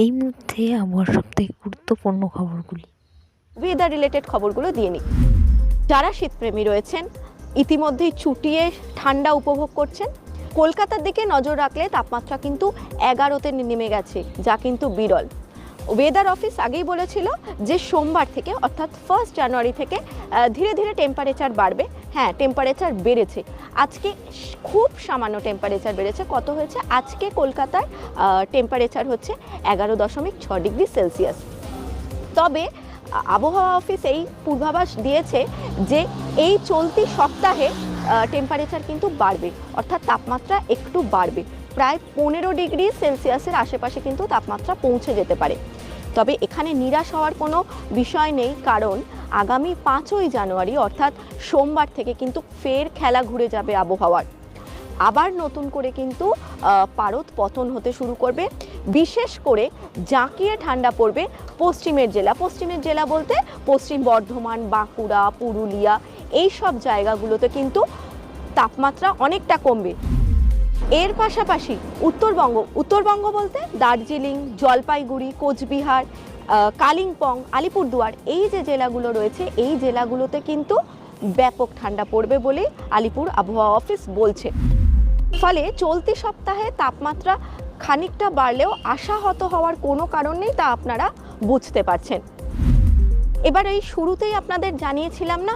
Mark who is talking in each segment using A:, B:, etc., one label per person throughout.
A: এই মুহূর্তে আবহাওয়ার সবথেকে গুরুত্বপূর্ণ খবরগুলি।
B: ওয়েদার রিলেটেড খবরগুলো দিয়ে নিই। যারা শীতপ্রেমী রয়েছেন ইতিমধ্যেই ছুটিয়ে ঠান্ডা উপভোগ করছেন, কলকাতার দিকে নজর রাখলে তাপমাত্রা কিন্তু এগারোতে নেমে গেছে, যা কিন্তু বিরল। ওয়েদার অফিস আগেই বলেছিল যে সোমবার থেকে, অর্থাৎ ফার্স্ট জানুয়ারি থেকে ধীরে ধীরে টেম্পারেচার বাড়বে। হ্যাঁ টেম্পারেচার বেড়েছে। আজকে খুব সামান্য টেম্পারেচার বেড়েছে। কত হয়েছে? আজকে কলকাতার টেম্পারেচার হচ্ছে এগারো দশমিক ছ ডিগ্রি সেলসিয়াস। তবে আবহাওয়া অফিস এই পূর্বাভাস দিয়েছে যে এই চলতি সপ্তাহে টেম্পারেচার কিন্তু বাড়বে। অর্থাৎ তাপমাত্রা একটু বাড়বে। প্রায় পনেরো ডিগ্রি সেলসিয়াসের আশেপাশে কিন্তু তাপমাত্রা পৌঁছে যেতে পারে। তবে এখানে নিরাশ হওয়ার কোনো বিষয় নেই, কারণ আগামী পাঁচই জানুয়ারি, অর্থাৎ সোমবার থেকে কিন্তু ফের খেলা ঘুরে যাবে আবহাওয়ার। আবার নতুন করে কিন্তু পারদ পতন হতে শুরু করবে। বিশেষ করে জাঁকিয়ে ঠান্ডা পড়বে পশ্চিমের জেলা। পশ্চিমের জেলা বলতে পশ্চিম বর্ধমান, বাঁকুড়া, পুরুলিয়া এই সব জায়গাগুলোতে কিন্তু তাপমাত্রা অনেকটা কমবে। এর পাশাপাশি উত্তরবঙ্গ উত্তরবঙ্গ বলতে দার্জিলিং, জলপাইগুড়ি, কোচবিহার কালিম্পং, আলিপুরদুয়ার, এই যে জেলাগুলো রয়েছে, এই জেলাগুলোতে কিন্তু ব্যাপক ঠান্ডা পড়বে বলে আলিপুর আবহাওয়া অফিস বলছে। ফলে চলতি সপ্তাহে তাপমাত্রা খানিকটা বাড়লেও আশাহত হওয়ার কোনো কারণ নেই তা আপনারা বুঝতে পারছেন। এবার এই শুরুতেই আপনাদের জানিয়েছিলাম না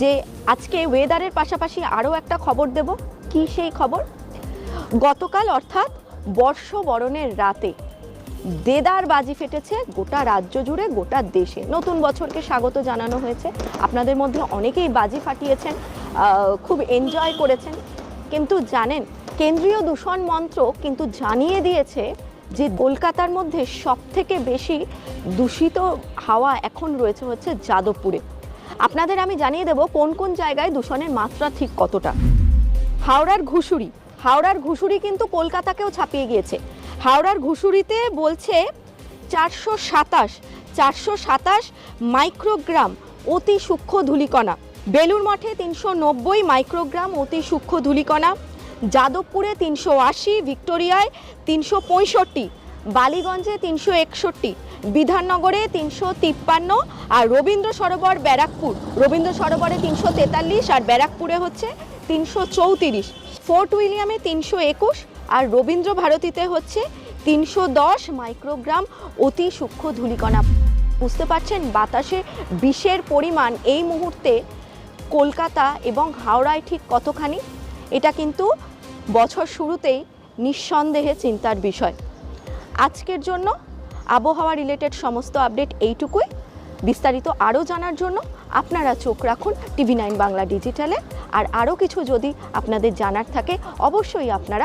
B: যে আজকে ওয়েদারের পাশাপাশি আরও একটা খবর দেব। কি সেই খবর? গতকাল অর্থাৎ বর্ষবরণের রাতে দেদার বাজি ফেটেছে গোটা রাজ্য জুড়ে, গোটা দেশে। নতুন বছরকে স্বাগত জানানো হয়েছে। আপনাদের মধ্যে অনেকেই বাজি ফাটিয়েছেন খুব এনজয় করেছেন। কিন্তু জানেন, কেন্দ্রীয় দূষণ মন্ত্র কিন্তু জানিয়ে দিয়েছে যে কলকাতার মধ্যে সব থেকে বেশি দূষিত হাওয়া এখন রয়েছে হচ্ছে যাদবপুরে। আপনাদের আমি জানিয়ে দেব কোন কোন জায়গায় দূষণের মাত্রা ঠিক কতটা। হাওড়ার ঘুষুরি হাওড়ার ঘুষুরি কিন্তু কলকাতাকেও ছাপিয়ে গিয়েছে। হাওড়ার ঘুষুরিতে বলছে চারশো সাতাশ চারশো সাতাশ মাইক্রোগ্রাম অতি সূক্ষ্ম ধূলিকণা। বেলুর মঠে তিনশো নব্বই মাইক্রোগ্রাম অতি সূক্ষ্ম ধূলিকণা। যাদবপুরে তিনশো আশি, ভিক্টোরিয়ায় তিনশো পঁয়ষট্টি, বালিগঞ্জে তিনশো একষট্টি, বিধাননগরে তিনশো তিপ্পান্ন আর রবীন্দ্র সরোবর ব্যারাকপুর। রবীন্দ্র সরোবরে তিনশো তেতাল্লিশ আর ব্যারাকপুরে হচ্ছে তিনশো চৌত্রিশ। ফোর্ট উইলিয়ামে তিনশো একুশ আর রবীন্দ্র ভারতীতে হচ্ছে তিনশো দশ মাইক্রোগ্রাম অতি সূক্ষ্ম ধূলিকণা। বুঝতে পারছেন বাতাসে বিষের পরিমাণ এই মুহূর্তে কলকাতা এবং হাওড়ায় ঠিক কতখানি? এটা কিন্তু বছর শুরুতেই নিঃসন্দেহে চিন্তার বিষয়। আজকের জন্য আবহাওয়া রিলেটেড সমস্ত আপডেট এইটুকুই। বিস্তারিত আরও জানার জন্য আপনারা চোখ রাখুন টিভি নাইন বাংলা ডিজিটালে। আর আরও কিছু যদি আপনাদের জানার থাকে, অবশ্যই আপনারা